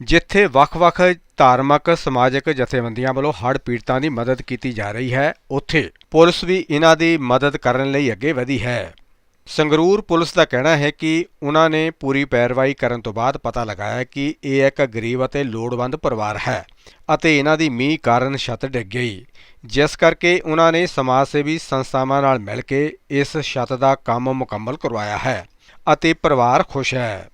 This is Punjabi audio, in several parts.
ਜਿੱਥੇ ਵੱਖ-ਵੱਖ ਧਾਰਮਿਕ, ਸਮਾਜਿਕ ਜਥੇਬੰਦੀਆਂ ਵੱਲੋਂ ਹੜ੍ਹ ਪੀੜਤਾਂ ਦੀ ਮਦਦ ਕੀਤੀ ਜਾ ਰਹੀ ਹੈ, ਉੱਥੇ ਪੁਲਿਸ ਵੀ ਇਹਨਾਂ ਦੀ ਮਦਦ ਕਰਨ ਲਈ ਅੱਗੇ ਵਧੀ ਹੈ। ਸੰਗਰੂਰ ਪੁਲਿਸ ਦਾ ਕਹਿਣਾ ਹੈ ਕਿ ਉਹਨਾਂ ਨੇ ਪੂਰੀ ਪੈਰਵਾਈ ਕਰਨ ਤੋਂ ਬਾਅਦ ਪਤਾ ਲਗਾਇਆ ਕਿ ਇਹ ਇੱਕ ਗਰੀਬ ਅਤੇ ਲੋੜਵੰਦ ਪਰਿਵਾਰ ਹੈ ਅਤੇ ਇਹਨਾਂ ਦੀ ਮੀਂਹ ਕਾਰਨ ਛੱਤ ਡਿੱਗ ਗਈ। ਜਿਸ ਕਰਕੇ ਉਹਨਾਂ ਨੇ ਸਮਾਜ ਸੇਵੀ ਸੰਸਥਾਵਾਂ ਨਾਲ ਮਿਲ ਕੇ ਇਸ ਛੱਤ ਦਾ ਕੰਮ ਮੁਕੰਮਲ ਕਰਵਾਇਆ ਹੈ ਅਤੇ ਪਰਿਵਾਰ ਖੁਸ਼ ਹੈ।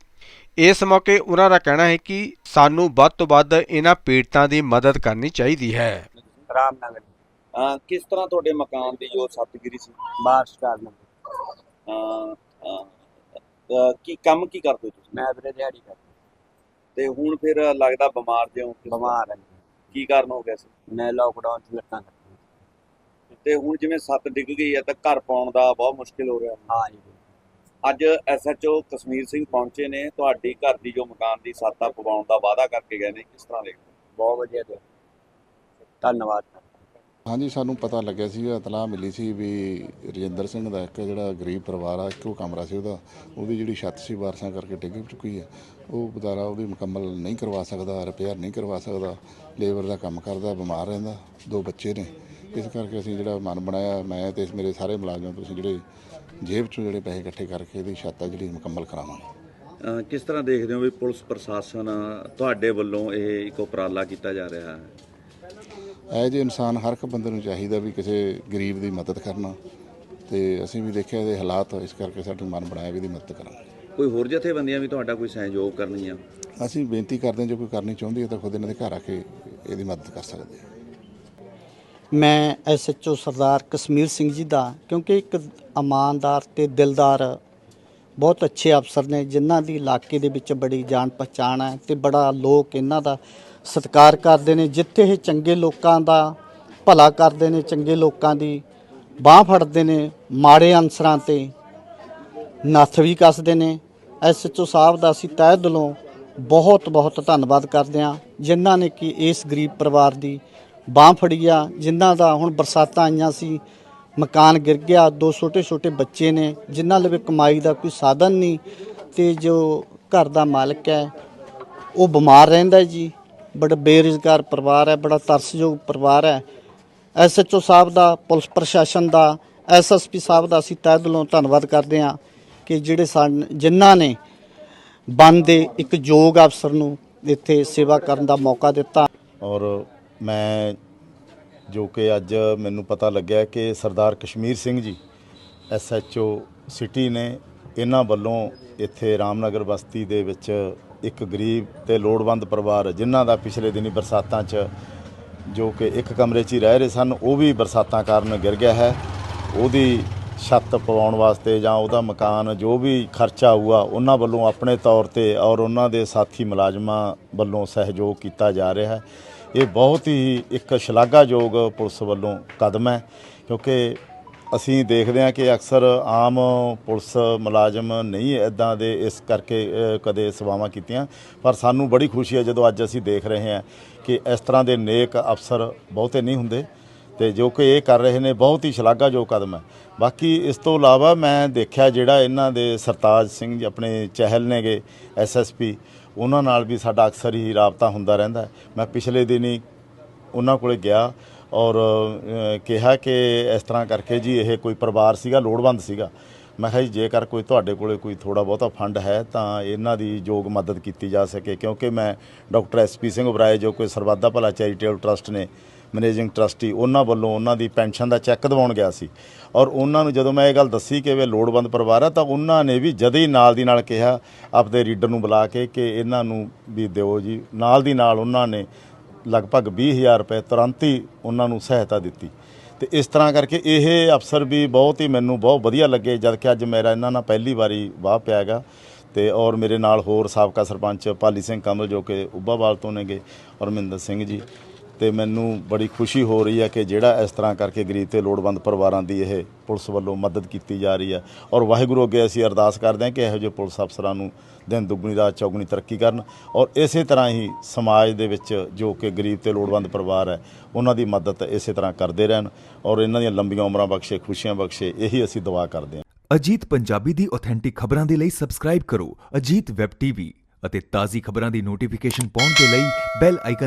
ਇਸ ਮੌਕੇ ਉਹਨਾਂ ਦਾ ਕਹਿਣਾ ਹੈ ਕਿ ਸਾਨੂੰ ਵੱਧ ਤੋਂ ਵੱਧ ਇਹਨਾਂ ਪੀੜਤਾਂ ਦੀ ਮਦਦ ਕਰਨੀ ਚਾਹੀਦੀ ਹੈ। ਰਾਮਨਗਰ। ਅਹ ਕਿਸ ਤਰ੍ਹਾਂ ਤੁਹਾਡੇ ਮਕਾਨ ਦੀ ਜੋ ਛੱਤ ਗਿਰੀ ਸੀ ਬਾਰਿਸ਼ ਕਾਰਨ? ਅਹ, ਅਹ, ਅਹ, ਕੀ ਕੰਮ ਕੀ ਕਰਦੇ ਹੋ ਤੁਸੀਂ? ਮੈਂ ਵੀਰੇ ਦਿਹਾੜੀ ਕਰ ਤੇ ਹੁਣ ਫਿਰ ਲੱਗਦਾ ਬਿਮਾਰ ਜਿਉਂ ਬਿਮਾਰ ਹਾਂ। ਕੀ ਕਾਰਨ ਹੋ ਗਿਆ ਸੀ? ਮੈਂ ਲੋਕਡਾਊਨ ਚ ਲੱਤਾਂ ਕੱਟੀਆਂ ਤੇ ਹੁਣ ਜਿਵੇਂ ਛੱਤ ਡਿੱਗ ਗਈ ਹੈ ਤਾਂ ਘਰ ਪਾਉਣ ਦਾ ਬਹੁਤ ਮੁਸ਼ਕਿਲ ਹੋ ਰਿਹਾ। ਹਾਂ ਜੀ। ਅੱਜ ਐਸਐਚਓ ਕਸ਼ਮੀਰ ਸਿੰਘ ਪਹੁੰਚੇ ਨੇ ਤੁਹਾਡੀ ਘਰ ਦੀ ਜੋ ਮਕਾਨ ਦੀ ਆ ਪਵਾਉਣ ਦਾ ਵਾਅਦਾ ਕਰਕੇ ਗਏ ਨੇ ਕਿਸ ਤਰ੍ਹਾਂ ਦੇਖਦੇ? ਬਹੁਤ ਵਧੀਆ ਦੇ ਧੰਨਵਾਦ। ਹਾਂਜੀ ਸਾਨੂੰ ਪਤਾ ਲੱਗਿਆ ਸੀ ਇਤਲਾਹ ਮਿਲੀ ਸੀ ਵੀ ਰਜਿੰਦਰ ਸਿੰਘ ਦਾ ਇੱਕ ਜਿਹੜਾ ਗਰੀਬ ਪਰਿਵਾਰ ਆ ਇੱਕੋ ਕਮਰਾ ਸੀ ਉਹਦਾ ਉਹਦੀ ਜਿਹੜੀ ਛੱਤ ਸੀ ਬਾਰਸਾਂ ਕਰਕੇ ਡਿੱਗ ਚੁੱਕੀ ਹੈ ਉਹ ਬਦਾਰਾ ਉਹਦੀ ਮੁਕੰਮਲ ਨਹੀਂ ਕਰਵਾ ਸਕਦਾ ਰਿਪੇਅਰ ਨਹੀਂ ਕਰਵਾ ਸਕਦਾ ਲੇਬਰ ਦਾ ਕੰਮ ਕਰਦਾ ਬਿਮਾਰ ਰਹਿੰਦਾ ਦੋ ਬੱਚੇ ਨੇ। ਇਸ ਕਰਕੇ ਅਸੀਂ ਜਿਹੜਾ ਮਨ ਬਣਾਇਆ ਮੈਂ ਤੇ ਮੇਰੇ ਸਾਰੇ ਮੁਲਾਜ਼ਮ ਤੁਸੀਂ ਜਿਹੜੇ ਜੇਬ ਚੋਂ ਜਿਹੜੇ ਪੈਸੇ ਇਕੱਠੇ ਕਰਕੇ ਇਹਦੀ ਛੱਤ ਜਿਹੜੀ ਮੁਕੰਮਲ ਕਰਾਵਾਂਗੇ। ਕਿਸ ਤਰ੍ਹਾਂ ਦੇਖਦੇ ਹੋ ਵੀ ਪੁਲਿਸ ਪ੍ਰਸ਼ਾਸਨ ਤੁਹਾਡੇ ਵੱਲੋਂ ਇਹ ਇੱਕ ਉਪਰਾਲਾ ਕੀਤਾ ਜਾ ਰਿਹਾ ਹੈ? ਇਹ ਜੇ ਇਨਸਾਨ ਹਰ ਇੱਕ ਬੰਦੇ ਨੂੰ ਚਾਹੀਦਾ ਵੀ ਕਿਸੇ ਗਰੀਬ ਦੀ ਮਦਦ ਕਰਨਾ ਤੇ ਅਸੀਂ ਵੀ ਦੇਖਿਆ ਇਹਦੇ ਹਾਲਾਤ ਇਸ ਕਰਕੇ ਸਾਡਾ ਮਨ ਬਣਾਇਆ ਵੀ ਇਹਦੀ ਮਦਦ ਕਰਾਂਗੇ। ਕੋਈ ਹੋਰ ਜਥੇਬੰਦੀਆਂ ਵੀ ਤੁਹਾਡਾ ਕੋਈ ਸਹਿਯੋਗ ਕਰਨਗੀਆਂ? ਅਸੀਂ ਬੇਨਤੀ ਕਰਦੇ ਹਾਂ ਜੇ ਕੋਈ ਕਰਨੀ ਚਾਹੁੰਦੀ ਹੈ ਤਾਂ ਖੁਦ ਇਹਨਾਂ ਦੇ ਘਰ ਆ ਕੇ ਇਹਦੀ ਮਦਦ ਕਰ ਸਕਦੇ ਆ ਮੈਂ ਐਸਐਚਓ ਸਰਦਾਰ ਕਸ਼ਮੀਰ ਸਿੰਘ ਜੀ ਦਾ, ਕਿਉਂਕਿ ਇੱਕ ਇਮਾਨਦਾਰ ਤੇ ਦਿਲਦਾਰ, ਬਹੁਤ ਅੱਛੇ ਅਫਸਰ ਨੇ, ਜਿਨ੍ਹਾਂ ਦੀ ਇਲਾਕੇ ਦੇ ਵਿੱਚ ਬੜੀ ਜਾਣ ਪਛਾਣ ਹੈ ਤੇ ਬੜਾ ਲੋਕ ਇਹਨਾਂ ਦਾ ਸਤਿਕਾਰ ਕਰਦੇ ਨੇ, ਜਿੱਥੇ ਇਹ ਚੰਗੇ ਲੋਕਾਂ ਦਾ ਭਲਾ ਕਰਦੇ ਨੇ, ਚੰਗੇ ਲੋਕਾਂ ਦੀ ਬਾਹ ਫੜਦੇ ਨੇ, ਮਾੜੇ ਅਨਸਰਾਂ ਤੇ ਨੱਥ ਵੀ ਕੱਸਦੇ ਨੇ। ਐਸਐਚਓ ਸਾਹਿਬ ਦਾ ਅਸੀਂ ਤਹਿ ਦਿਲੋਂ ਬਹੁਤ ਬਹੁਤ ਧੰਨਵਾਦ ਕਰਦੇ ਹਾਂ, ਜਿਨ੍ਹਾਂ ਨੇ ਕਿ ਇਸ ਗਰੀਬ ਪਰਿਵਾਰ ਦੀ ਬਾਹ ਫੜੀ ਆ, ਜਿਨ੍ਹਾਂ ਦਾ ਹੁਣ ਬਰਸਾਤਾਂ ਆਈਆਂ ਸੀ, ਮਕਾਨ ਗਿਰ ਗਿਆ, ਦੋ ਛੋਟੇ ਛੋਟੇ ਬੱਚੇ ਨੇ, ਜਿਨ੍ਹਾਂ ਲਈ ਕਮਾਈ ਦਾ ਕੋਈ ਸਾਧਨ ਨਹੀਂ, ਤੇ ਜੋ ਘਰ ਦਾ ਮਾਲਕ ਹੈ, ਉਹ ਬਿਮਾਰ ਰਹਿੰਦਾ ਜੀ। ਬੜਾ ਬੇਰੁਜ਼ਗਾਰ ਪਰਿਵਾਰ ਹੈ, ਬੜਾ ਤਰਸਯੋਗ ਪਰਿਵਾਰ ਹੈ। ਐਸਐਚਓ ਸਾਹਿਬ ਦਾ, ਪੁਲਿਸ ਪ੍ਰਸ਼ਾਸਨ ਦਾ ਐਸਐਸਪੀ ਸਾਹਿਬ ਦਾ ਅਸੀਂ ਤਹਿ ਦਿਲੋਂ ਧੰਨਵਾਦ ਕਰਦੇ ਹਾਂ ਕਿ ਜਿਹੜੇ ਸਾਨ, ਜਿਨ੍ਹਾਂ ਨੇ ਬੰਦੇ ਇੱਕ ਯੋਗ ਅਫਸਰ ਨੂੰ ਇੱਥੇ ਸੇਵਾ ਕਰਨ ਦਾ ਮੌਕਾ ਦਿੱਤਾ। ਔਰ ਮੈਂ ਜੋ ਕਿ ਅੱਜ ਮੈਨੂੰ ਪਤਾ ਲੱਗਿਆ ਕਿ ਸਰਦਾਰ ਕਸ਼ਮੀਰ ਸਿੰਘ ਜੀ ਐਸਐਚਓ ਸਿਟੀ ਨੇ ਇਹਨਾਂ ਵੱਲੋਂ ਇੱਥੇ ਰਾਮਨਗਰ ਬਸਤੀ ਦੇ ਵਿੱਚ ਇੱਕ ਗਰੀਬ ਤੇ ਲੋੜਵੰਦ ਪਰਿਵਾਰ, ਜਿਨ੍ਹਾਂ ਦਾ ਪਿਛਲੇ ਦਿਨੀ ਬਰਸਾਤਾਂ 'ਚ ਜੋ ਕਿ ਇੱਕ ਕਮਰੇ 'ਚ ਹੀ ਰਹਿ ਰਹੇ ਸਨ, ਉਹ ਵੀ ਬਰਸਾਤਾਂ ਕਾਰਨ ਗਿਰ ਗਿਆ ਹੈ। ਉਹਦੀ ਛੱਤ ਪਵਾਉਣ ਵਾਸਤੇ ਜਾਂ ਉਹਦਾ ਮਕਾਨ, ਜੋ ਵੀ ਖਰਚਾ ਹੋਊਗਾ, ਉਹਨਾਂ ਵੱਲੋਂ ਆਪਣੇ ਤੌਰ ਤੇ ਔਰ ਉਹਨਾਂ ਦੇ ਸਾਥੀ ਮੁਲਾਜ਼ਮਾਂ ਵੱਲੋਂ ਸਹਿਯੋਗ ਕੀਤਾ ਜਾ ਰਿਹਾ ਹੈ। ਇਹ ਬਹੁਤ ਹੀ ਇੱਕ ਸ਼ਲਾਘਾਯੋਗ ਪੁਲਿਸ ਵੱਲੋਂ ਕਦਮ ਹੈ, ਕਿਉਂਕਿ ਅਸੀਂ ਦੇਖਦੇ ਹਾਂ ਕਿ ਅਕਸਰ ਆਮ ਪੁਲਿਸ ਮੁਲਾਜ਼ਮ ਨਹੀਂ ਇਦਾਂ ਦੇ ਇਸ ਕਰਕੇ ਕਦੇ ਸੇਵਾਵਾਂ ਕੀਤੀਆਂ। ਪਰ ਸਾਨੂੰ ਬੜੀ ਖੁਸ਼ੀ ਹੈ ਜਦੋਂ ਅੱਜ ਅਸੀਂ ਦੇਖ ਰਹੇ ਹਾਂ ਕਿ ਇਸ ਤਰ੍ਹਾਂ ਦੇ ਨੇਕ ਅਫਸਰ ਬਹੁਤੇ ਨਹੀਂ ਹੁੰਦੇ। ਤੇ ਜੋ ਕਿ ਇਹ ਕਰ ਰਹੇ ਨੇ, ਬਹੁਤ ਹੀ ਸ਼ਲਾਘਾਯੋਗ ਕਦਮ ਹੈ। ਬਾਕੀ ਇਸ ਤੋਂ ਇਲਾਵਾ ਮੈਂ ਦੇਖਿਆ ਜਿਹੜਾ ਇਹਨਾਂ ਦੇ ਸਰਤਾਜ ਸਿੰਘ ਜੀ ਆਪਣੇ ਚਹਿਲ ਨੇਗੇ ਐਸਐਸਪੀ ਉਹਨਾਂ ਨਾਲ ਵੀ ਸਾਡਾ ਅਕਸਰ ਹੀ ਰਾਬਤਾ ਹੁੰਦਾ ਰਹਿੰਦਾ ਮੈਂ ਪਿਛਲੇ ਦਿਨੀ ਉਹਨਾਂ ਕੋਲੇ ਗਿਆ ਔਰ ਕਿਹਾ ਕਿ ਇਸ ਤਰ੍ਹਾਂ ਕਰਕੇ ਜੀ ਇਹ ਕੋਈ ਪਰਿਵਾਰ ਸੀਗਾ, ਲੋੜਵੰਦ ਸੀਗਾ। ਮੈਂ ਕਿਹਾ ਜੀ, ਜੇਕਰ ਕੋਈ ਤੁਹਾਡੇ ਕੋਲੇ ਕੋਈ ਥੋੜਾ ਬਹੁਤਾ ਫੰਡ ਹੈ, ਤਾਂ ਇਹਨਾਂ ਦੀ ਯੋਗ ਮਦਦ ਕੀਤੀ ਜਾ ਸਕੇ, ਕਿਉਂਕਿ ਮੈਂ ਡਾਕਟਰ ਐਸਪੀ ਸਿੰਘ ਉਬਰਾਏ ਜੋ ਕੋਈ ਸਰਬੱਤ ਭਲਾ ਚੈਰੀਟੇਬਲ ਟਰਸਟ ਨੇ ਮੈਨੇਜਿੰਗ ਟਰਸਟੀ ਉਹਨਾਂ ਵੱਲੋਂ ਉਹਨਾਂ ਦੀ ਪੈਨਸ਼ਨ ਦਾ ਚੈੱਕ ਦਿਵਾਉਣ ਗਿਆ ਸੀ। ਔਰ ਉਹਨਾਂ ਨੂੰ ਜਦੋਂ ਮੈਂ ਇਹ ਗੱਲ ਦੱਸੀ ਕਿ ਇਹ ਲੋੜਵੰਦ ਪਰਿਵਾਰ ਆ, ਤਾਂ ਉਹਨਾਂ ਨੇ ਵੀ ਜਦ ਹੀ ਨਾਲ ਦੀ ਨਾਲ ਕਿਹਾ, ਆਪਦੇ ਰੀਡਰ ਨੂੰ ਬੁਲਾ ਕੇ ਕਿ ਇਹਨਾਂ ਨੂੰ ਵੀ ਦਿਓ ਜੀ। ਨਾਲ ਦੀ ਨਾਲ ਉਹਨਾਂ ਨੇ ਲਗਭਗ 20000 ਰੁਪਏ ਤੁਰੰਤ ਹੀ ਉਹਨਾਂ ਨੂੰ ਸਹਾਇਤਾ ਦਿੱਤੀ। ਤੇ ਇਸ ਤਰ੍ਹਾਂ ਕਰਕੇ ਇਹ ਅਫਸਰ ਵੀ ਬਹੁਤ ਹੀ ਮੈਨੂੰ ਬਹੁਤ ਵਧੀਆ ਲੱਗੇ, ਜਦ ਕਿ ਅੱਜ ਮੇਰਾ ਇਹਨਾਂ ਨਾਲ ਪਹਿਲੀ ਵਾਰੀ ਵਾਹ ਪਿਆ ਹੈਗਾ। ਤੇ ਔਰ ਮੇਰੇ ਨਾਲ ਹੋਰ ਸਾਬਕਾ ਸਰਪੰਚ ਪਾਲੀ ਸਿੰਘ ਕਮਲ ਜੋ ਕਿ ਉੱਬਾਵਾਲ ਤੋਂ ਨੇਗੇ, ਔਰ ਮਹਿੰਦਰ ਸਿੰਘ ਜੀ। ਤੇ ਮੈਨੂੰ ਬੜੀ ਖੁਸ਼ੀ ਹੋ ਰਹੀ ਹੈ ਕਿ ਜਿਹੜਾ ਇਸ ਤਰ੍ਹਾਂ ਕਰਕੇ ਗਰੀਬ ਤੇ ਲੋੜਵੰਦ ਪਰਿਵਾਰਾਂ ਦੀ ਇਹ ਪੁਲਿਸ ਵੱਲੋਂ ਮਦਦ ਕੀਤੀ ਜਾ ਰਹੀ ਹੈ। ਔਰ ਵਾਹਿਗੁਰੂ ਅੱਗੇ ਅਸੀਂ ਅਰਦਾਸ ਕਰਦੇ ਹਾਂ ਕਿ ਇਹੋ ਜਿਹੇ ਪੁਲਿਸ ਅਫਸਰਾਂ ਨੂੰ ਦਿਨ ਦੁੱਗਣੀ, ਰਾਤ ਚੌਗਣੀ ਤਰੱਕੀ ਕਰਨ ਔਰ ਇਸੇ ਤਰ੍ਹਾਂ ਹੀ ਸਮਾਜ ਦੇ ਵਿੱਚ ਜੋ ਕਿ ਗਰੀਬ ਤੇ ਲੋੜਵੰਦ ਪਰਿਵਾਰ ਹੈ, ਉਹਨਾਂ ਦੀ ਮਦਦ ਇਸੇ ਤਰ੍ਹਾਂ ਕਰਦੇ ਰਹਿਣ ਔਰ ਇਹਨਾਂ ਦੀਆਂ ਲੰਬੀਆਂ ਉਮਰਾਂ ਬਖਸ਼ੇ, ਖੁਸ਼ੀਆਂ ਬਖਸ਼ੇ, ਇਹੀ ਅਸੀਂ ਦੁਆ ਕਰਦੇ ਹਾਂ। ਅਜੀਤ ਪੰਜਾਬੀ ਦੀ ਆਥੈਂਟਿਕ ਖਬਰਾਂ ਦੇ ਲਈ ਸਬਸਕ੍ਰਾਈਬ ਕਰੋ ਅਜੀਤ ਵੈਬ ਟੀਵੀ ਅਤੇ ਤਾਜ਼ੀ ਖਬਰਾਂ ਦੀ ਨੋਟੀਫਿਕੇਸ਼ਨ ਪਾਉਣ ਦੇ ਲਈ ਬੈਲ ਆਈਕਨ